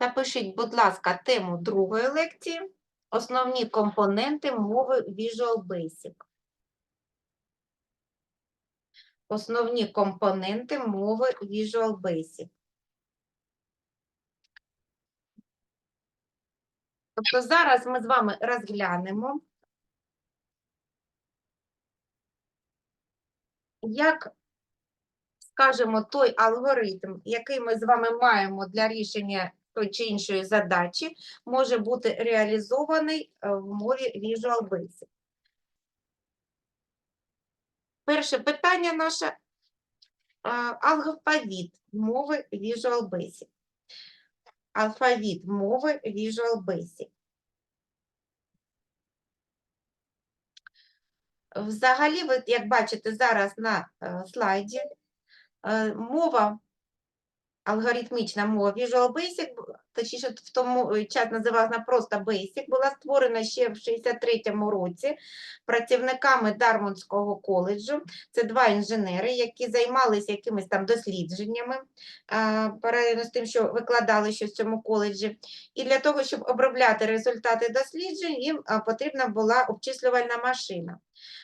Напишіть, будь ласка, тему другої лекції. Основні компоненти мови Visual Basic. Основні компоненти мови Visual Basic. Тобто зараз ми з вами розглянемо, як, скажімо, той алгоритм, який ми з вами маємо для рішення той чи іншої задачі, може бути реалізований е, в мові Visual Basic. Перше питання наше е, алфавіт мови Visual Basic. Алфавіт мови Visual Basic. Взагалі, ви, як бачите зараз на е, слайді, мова, алгоритмічна мова Visual Basic, точніше в тому е, час називалася просто Basic, була створена ще в 63-му році працівниками Дармонського коледжу. Це два інженери, які займалися якимись там дослідженнями, паралельно з тим, що викладали щось в цьому коледжі. І для того, щоб обробляти результати досліджень, їм потрібна була обчислювальна машина.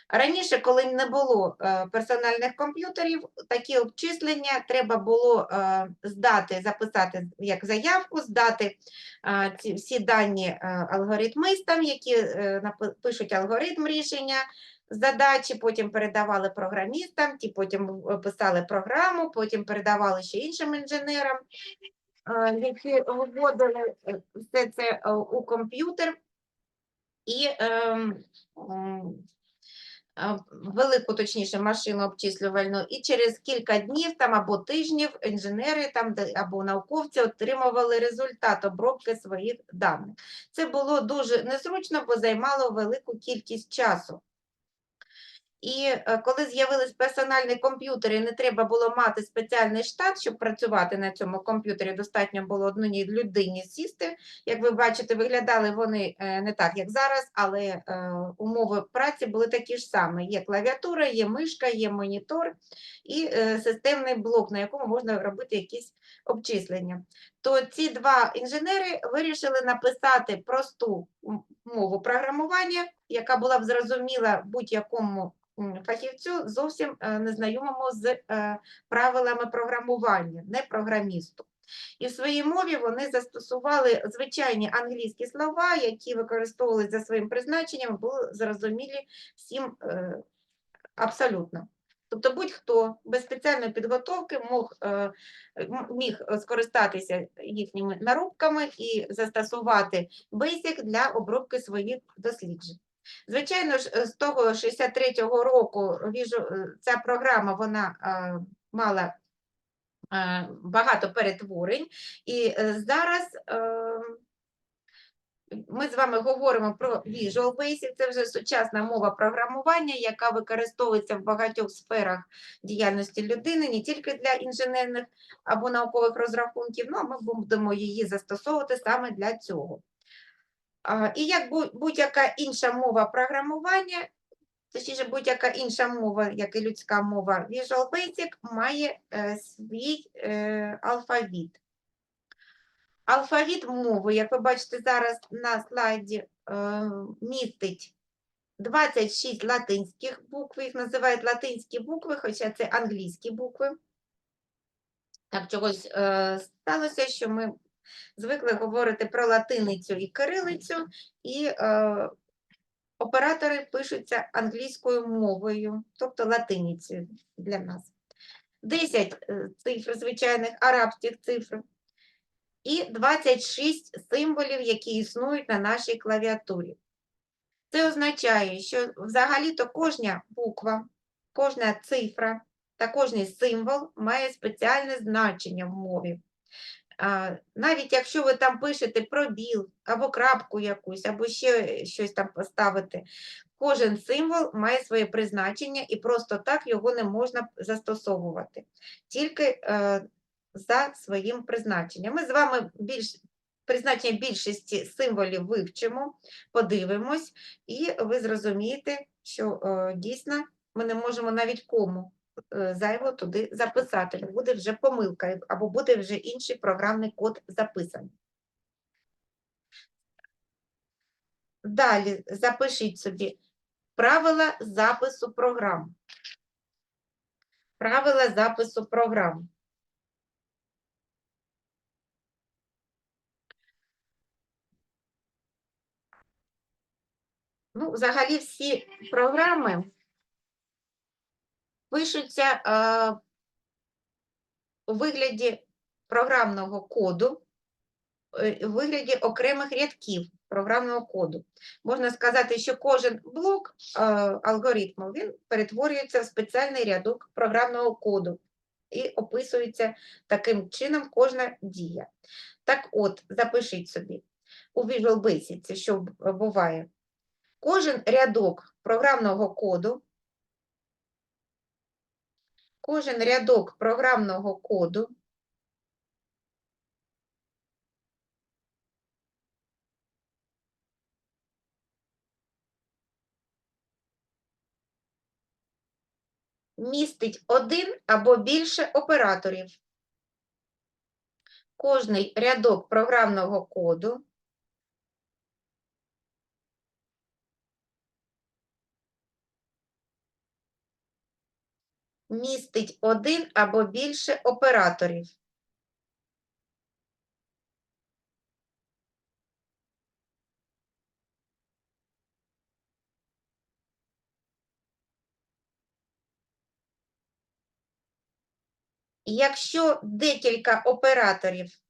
Раніше, коли не було е, персональних комп'ютерів, такі обчислення треба було е, здати, записати як заявку, здати е, всі дані алгоритмистам, які пишуть алгоритм рішення задачі, потім передавали програмістам, ті потім писали програму, потім передавали ще іншим інженерам, які вводили все це у комп'ютер. І ем, велику, точніше, машину обчислювальну, і через кілька днів там або тижнів інженери там або науковці отримували результат обробки своїх даних. Це було дуже незручно, бо займало велику кількість часу. І е, коли з'явились персональні комп'ютери, не треба було мати спеціальний штат, щоб працювати на цьому комп'ютері. Достатньо було одній людині сісти. Як ви бачите, виглядали вони е, не так, як зараз, але е, умови праці були такі ж самі. Є клавіатура, є мишка, є монітор і системний блок, на якому можна робити якісь обчислення. То ці два інженери вирішили написати просту мову програмування, яка була б зрозуміла будь-якому фахівцю, зовсім е, незнайомому з е, правилами програмування, не програмісту. І в своїй мові вони застосували звичайні англійські слова, які використовувалися за своїм призначенням, були зрозумілі всім е, абсолютно. Тобто будь-хто без спеціальної підготовки мог, е, міг е, скористатися їхніми наробками і застосувати Basic для обробки своїх досліджень. Звичайно ж, е, з того 63-го року ця програма вона мала багато перетворень, і зараз ми з вами говоримо про Visual Basic, це вже сучасна мова програмування, яка використовується в багатьох сферах діяльності людини, не тільки для інженерних або наукових розрахунків, ну а ми будемо її застосовувати саме для цього. І як будь-яка інша мова програмування, точніше будь-яка інша мова, як і людська мова, Visual Basic має е, свій е, алфавіт. Алфавіт мови, як ви бачите зараз на слайді, е, містить 26 латинських букв, їх називають латинські букви, хоча це англійські букви. Так чогось е, сталося, що ми звикли говорити про латиницю і кирилицю, і е, оператори пишуться англійською мовою, тобто латиницею для нас. 10 е, цифр звичайних арабських цифр і 26 символів, які існують на нашій клавіатурі. Це означає, що взагалі-то кожна буква, кожна цифра та кожний символ має спеціальне значення в мові. Навіть якщо ви там пишете пробіл або крапку якусь, або ще щось там поставити, кожен символ має своє призначення і просто так його не можна застосовувати. Тільки е, за своїм призначенням. Ми з вами більш призначення більшості символів вивчимо, подивимось, і ви зрозумієте, що е, дійсно ми не можемо навіть кому е, зайво туди записати, буде вже помилка або буде вже інший програмний код записаний. Далі запишіть собі правила запису програм. Правила запису програм. Ну, взагалі всі програми пишуться е, у вигляді програмного коду, е, у вигляді окремих рядків програмного коду. Можна сказати, що кожен блок е, алгоритму він перетворюється в спеціальний рядок програмного коду і описується таким чином кожна дія. Так от, запишіть собі, у Visual Basic, що буває, кожен рядок програмного коду, кожен рядок програмного коду містить один або більше операторів. Кожний рядок програмного коду містить один або більше операторів. Якщо декілька операторів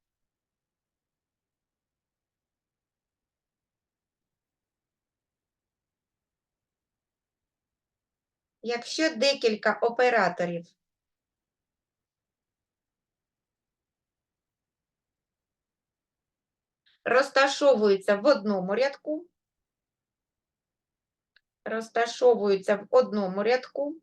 Якщо декілька операторів розташовуються в одному рядку, розташовуються в одному рядку,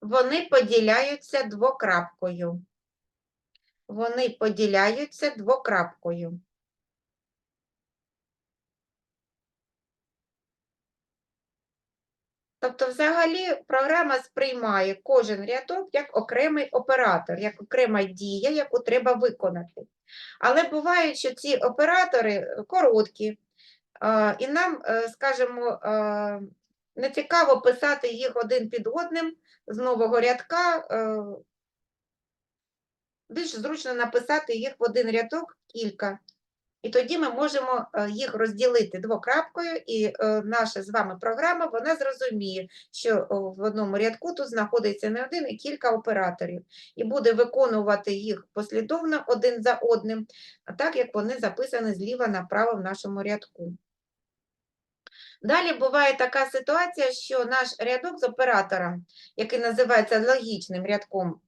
вони поділяються двокрапкою. Вони поділяються двокрапкою. Тобто, взагалі, програма сприймає кожен рядок як окремий оператор, як окрема дія, яку треба виконати. Але буває, що ці оператори е, короткі, е, і нам, е, скажімо, не цікаво писати їх один під одним з нового рядка. Е, Більш зручно написати їх в один рядок кілька. І тоді ми можемо е, їх розділити двокрапкою, і е, наша з вами програма вона зрозуміє, що в одному рядку тут знаходиться не один і кілька операторів, і буде виконувати їх послідовно один за одним, так як вони записані зліва направо в нашому рядку. Далі буває така ситуація, що наш рядок з оператором, який називається логічним рядком,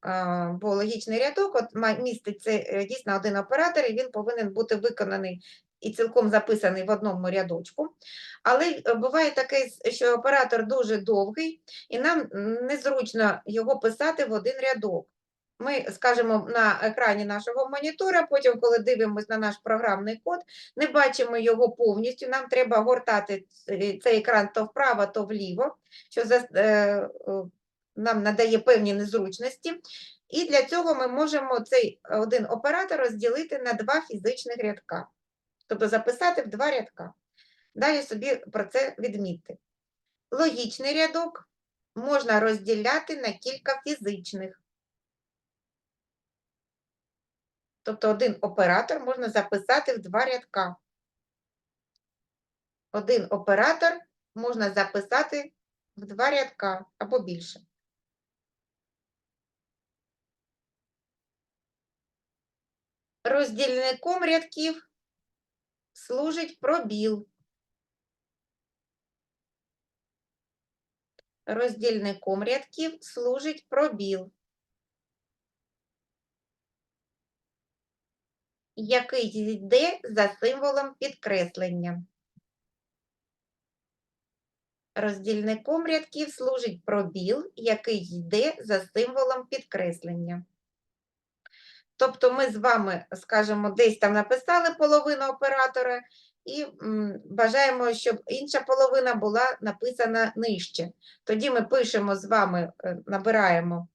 бо логічний рядок от, містить це е, дійсно один оператор, і він повинен бути виконаний і цілком записаний в одному рядочку. Але е, буває таке, що оператор дуже довгий, і нам незручно його писати в один рядок. Ми скажемо на екрані нашого монітора, потім, коли дивимося на наш програмний код, не бачимо його повністю. Нам треба гортати цей екран то вправо, то вліво, що е, нам надає певні незручності. І для цього ми можемо цей один оператор розділити на два фізичних рядка, тобто записати в два рядка. Далі собі про це відмітьте. Логічний рядок можна розділяти на кілька фізичних. Тобто один оператор можна записати в два рядка. Один оператор можна записати в два рядка або більше. Роздільником рядків служить пробіл. Роздільником рядків служить пробіл, який йде за символом підкреслення. Роздільником рядків служить пробіл, який йде за символом підкреслення. Тобто ми з вами, скажімо, десь там написали половину оператора і бажаємо, щоб інша половина була написана нижче. Тоді ми пишемо з вами, е, набираємо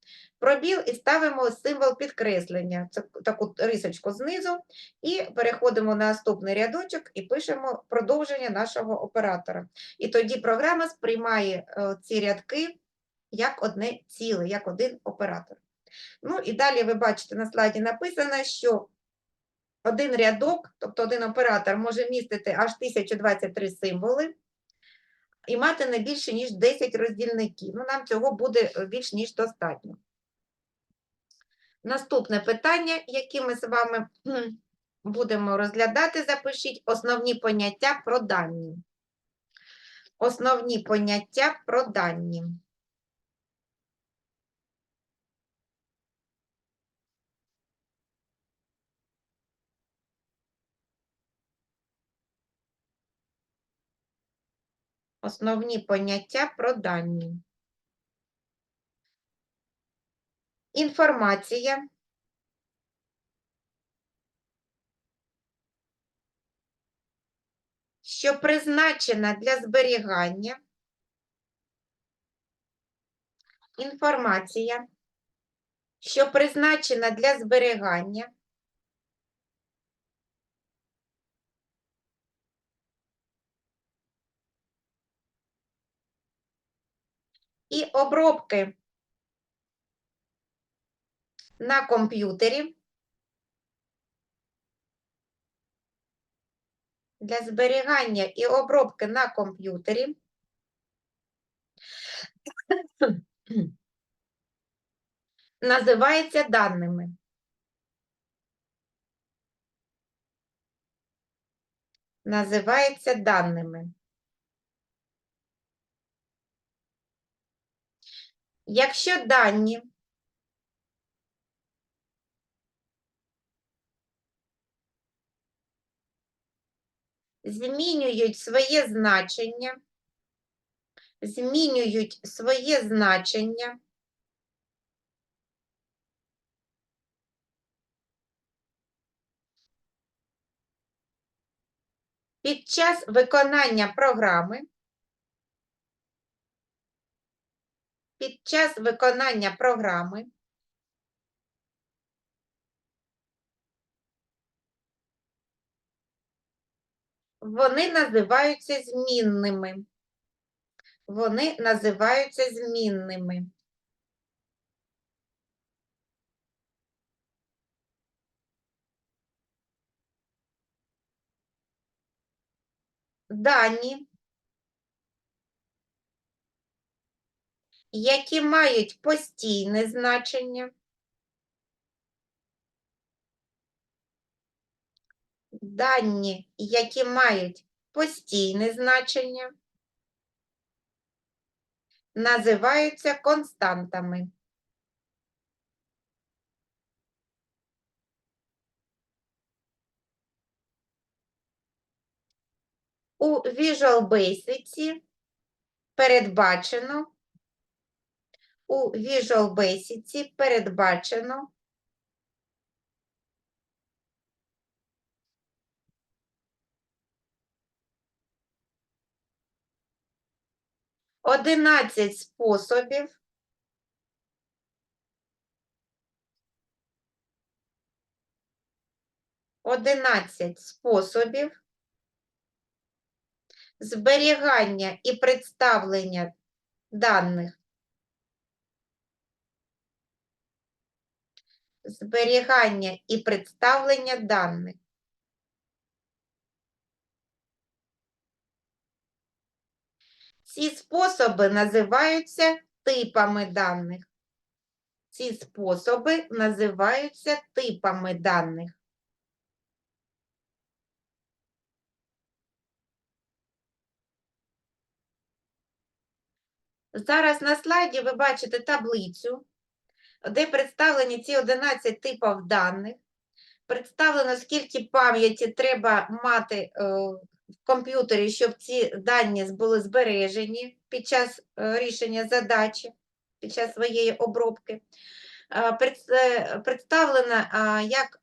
пробіл і ставимо символ підкреслення, це таку рисочку знизу, і переходимо на наступний рядочок і пишемо продовження нашого оператора. І тоді програма сприймає е, ці рядки як одне ціле, як один оператор. Ну і далі ви бачите на слайді написано, що один рядок, тобто один оператор, може містити аж 1023 символи і мати не більше, ніж 10 роздільників. Ну, нам цього буде е, більш ніж достатньо. Наступне питання, яке ми з вами будемо розглядати, запишіть основні поняття про дані. Основні поняття про дані. Основні поняття про дані. Інформація. Що призначена для зберігання. Інформація. Що призначена для зберігання. І обробки на комп'ютері для зберігання і обробки на комп'ютері називається даними. Називається даними. Якщо дані змінюють своє значення, змінюють своє значення, під час виконання програми, під час виконання програми вони називаються змінними. Вони називаються змінними. Дані, які мають постійне значення, дані, які мають постійне значення, називаються константами. У Visual Basic передбачено у Visual Basic передбачено одинадцять способів. Одинадцять способів. Зберігання і представлення даних. Зберігання і представлення даних. Ці способи називаються типами даних. Ці способи називаються типами даних. Зараз на слайді ви бачите таблицю, де представлені ці 11 типів даних. Представлено, скільки пам'яті треба мати е, в комп'ютері, щоб ці дані були збережені під час е, рішення задачі, під час своєї обробки. Е, е, Представлено, як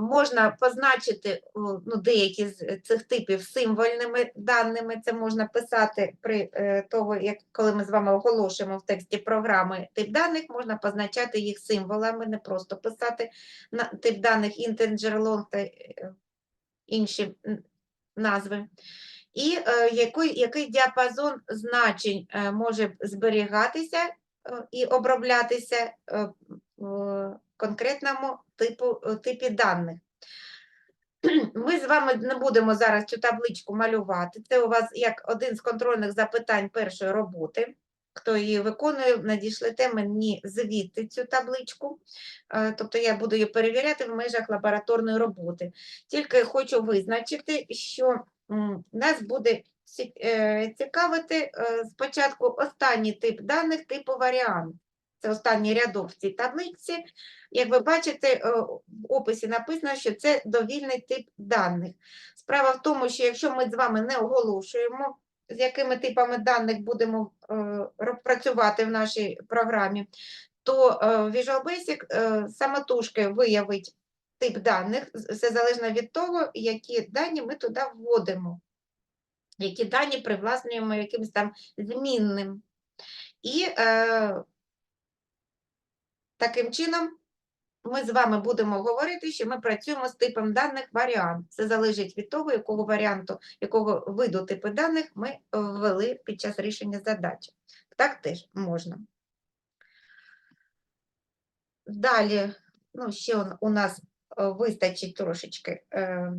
Можна позначити ну, деякі з цих типів символьними даними. Це можна писати при того, як коли ми з вами оголошуємо в тексті програми тип даних, можна позначати їх символами, не просто писати на тип даних та е, інші назви. І е, який, який діапазон значень е, може зберігатися е, і оброблятися в конкретному типу, типі даних. Ми з вами не будемо зараз цю табличку малювати. Це у вас як один з контрольних запитань першої роботи. Хто її виконує, надішлете мені звідти цю табличку. Е, Тобто я буду її перевіряти в межах лабораторної роботи. Тільки хочу визначити, що нас буде е, цікавити е, спочатку останній тип даних, типу варіант. Це останній рядок в цій таблиці. Як ви бачите, в описі написано, що це довільний тип даних. Справа в тому, що якщо ми з вами не оголошуємо, з якими типами даних будемо е, працювати в нашій програмі, то е, Visual Basic е, самотужки виявить тип даних, все залежно від того, які дані ми туди вводимо, які дані привласнюємо якимось там змінним. І е, таким чином ми з вами будемо говорити, що ми працюємо з типом даних варіант. Це залежить від того, якого варіанту, якого виду типу даних ми ввели під час рішення задачі. Так теж можна. Далі, ну, ще у нас е, вистачить трошечки е,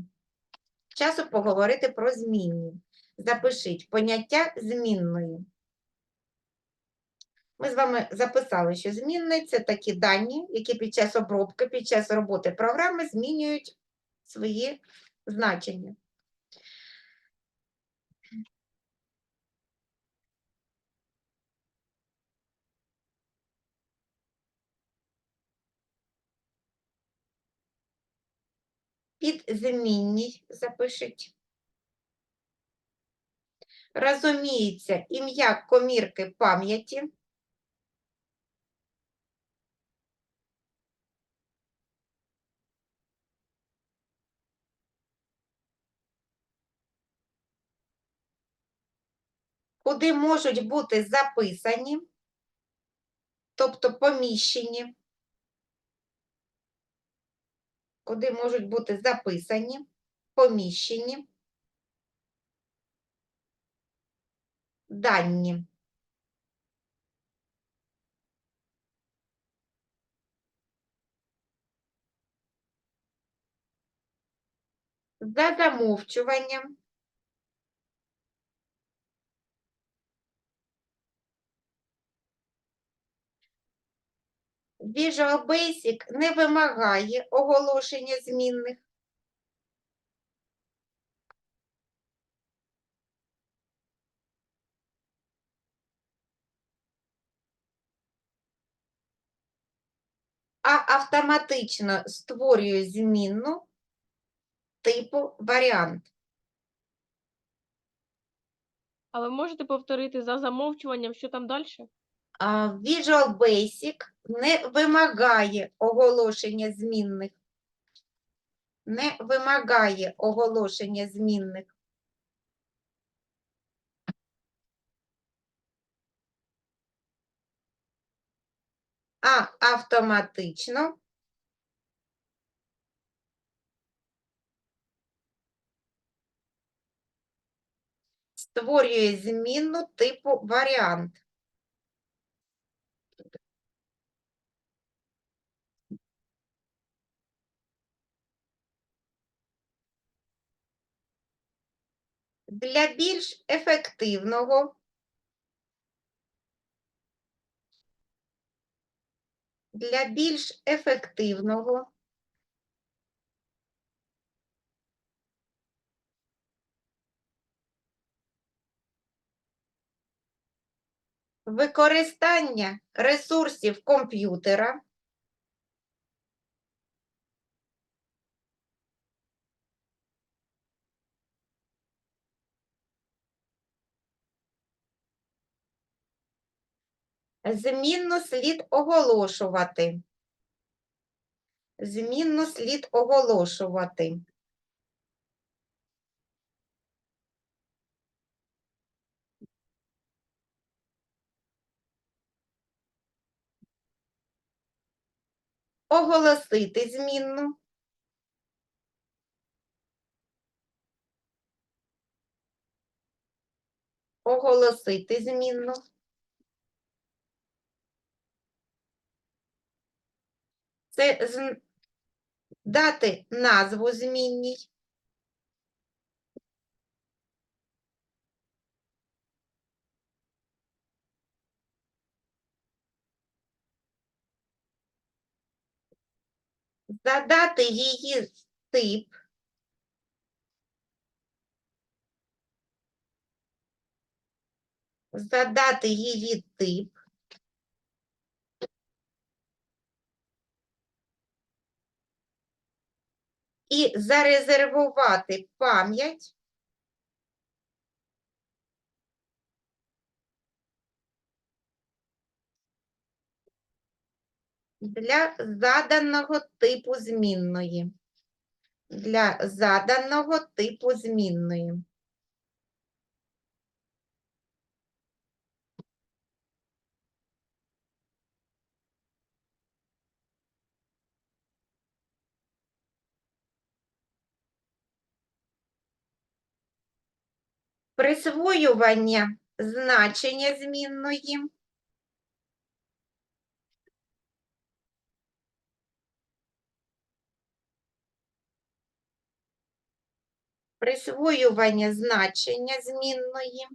часу поговорити про змінні. Запишіть поняття змінної. Ми з вами записали, що змінні – це такі дані, які під час обробки, під час роботи програми змінюють свої значення. Під змінні запишіть. Розуміється ім'я комірки пам'яті. Куди можуть бути записані, тобто поміщені, куди можуть бути записані, поміщені дані. За замовчуванням Visual Basic не вимагає оголошення змінних. а автоматично створює змінну типу варіант. А ви можете повторити за замовчуванням, що там далі? Visual Basic не вимагає оголошення змінних. Не вимагає оголошення змінних. А автоматично створює змінну типу варіант. Для більш ефективного для більш ефективного використання ресурсів комп'ютера змінну слід оголошувати. Змінну слід оголошувати. Оголосити змінну. Оголосити змінну. Це з- дати назву змінній. Задати її тип. Задати її тип. І зарезервувати пам'ять для заданого типу змінної. Для заданого типу змінної. Присвоювання значення змінної. Присвоювання значення змінної.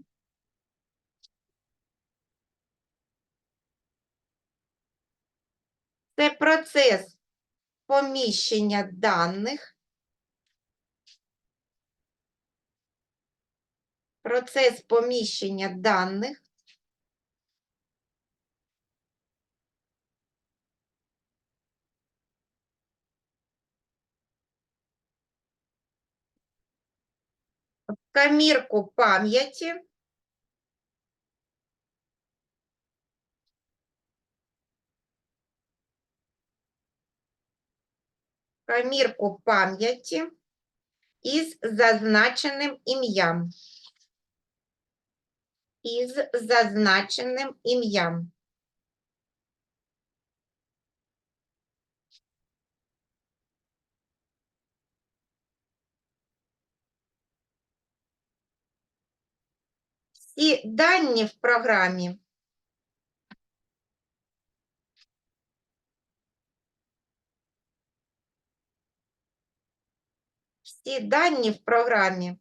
Це процес поміщення даних. Процес поміщення даних. Камірку пам'яті. Камірку пам'яті із зазначеним ім'ям. Із зазначеним ім'ям. Всі дані в програмі всі дані в програмі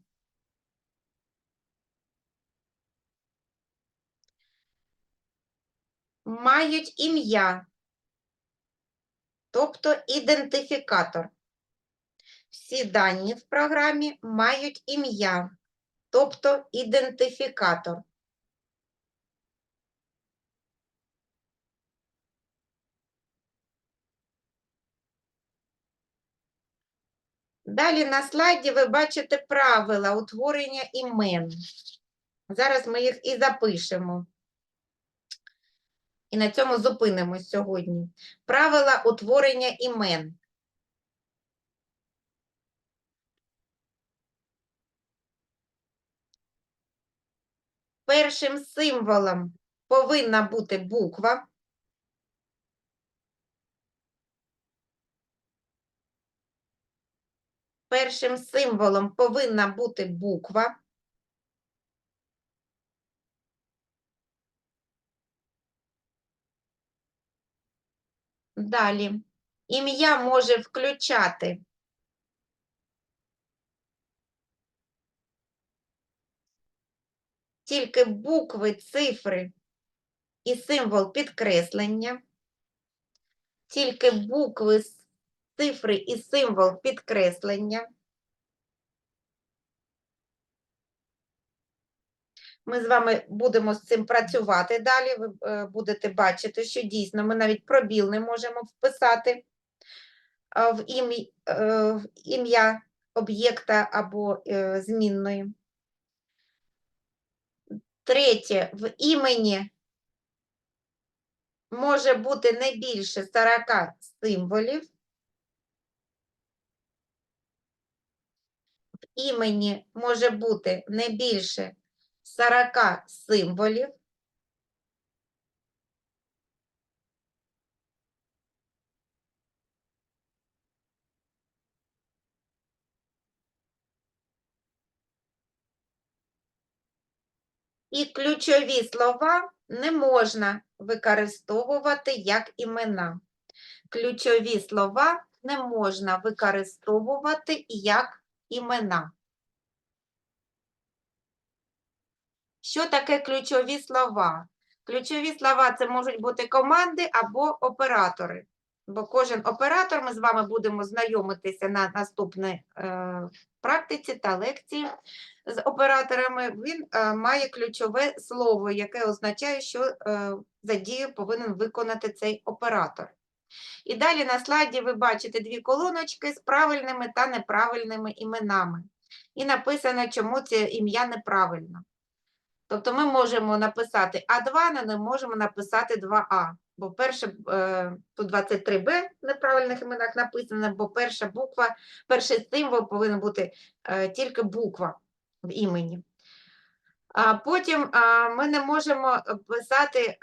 мають ім'я, тобто ідентифікатор. Всі дані в програмі мають ім'я, тобто ідентифікатор. Далі на слайді ви бачите правила утворення імен. Зараз ми їх і запишемо. І на цьому зупинимось сьогодні. Правила утворення імен. Першим символом повинна бути буква. Першим символом повинна бути буква. Далі. Ім'я може включати тільки букви, цифри і символ підкреслення. Тільки букви, цифри і символ підкреслення. Ми з вами будемо з цим працювати далі. Ви е, будете бачити, що дійсно ми навіть пробіл не можемо вписати е, е, в ім'я об'єкта або змінної. Третє, в імені може бути не більше 40 символів. В імені може бути не більше 40 символів. І ключові слова не можна використовувати як імена. Ключові слова не можна використовувати як імена. Що таке ключові слова? Ключові слова це можуть бути команди або оператори. Бо кожен оператор ми з вами будемо знайомитися на наступній е, практиці та лекції з операторами. Він е, має ключове слово, яке означає, що е, за дію повинен виконати цей оператор. І далі на слайді ви бачите дві колоночки з правильними та неправильними іменами. І написано, чому це ім'я неправильно. Тобто ми можемо написати А2, але не можемо написати 2А. Бо перше, тут 23Б в неправильних іменах написано, бо перша буква, перший символ повинен бути е, тільки буква в імені. А потім ми не можемо е, писати, е,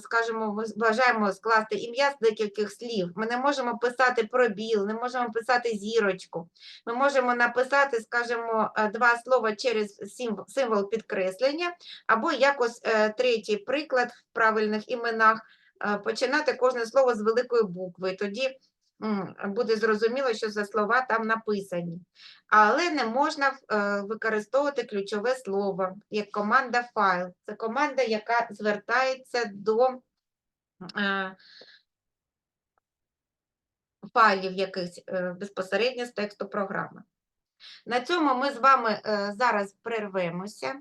скажімо, ми бажаємо скласти ім'я з декількох слів. Ми не можемо писати пробіл, не можемо писати зірочку. Ми можемо написати, скажімо, е, два слова через символ, підкреслення, або якось третій приклад в правильних іменах починати кожне слово з великої букви. Тоді буде зрозуміло, що за слова там написані але не можна е, використовувати ключове слово як команда файл. Це команда, яка звертається до е, файлів якихось е, безпосередньо з тексту програми. На цьому ми з вами зараз перервемося.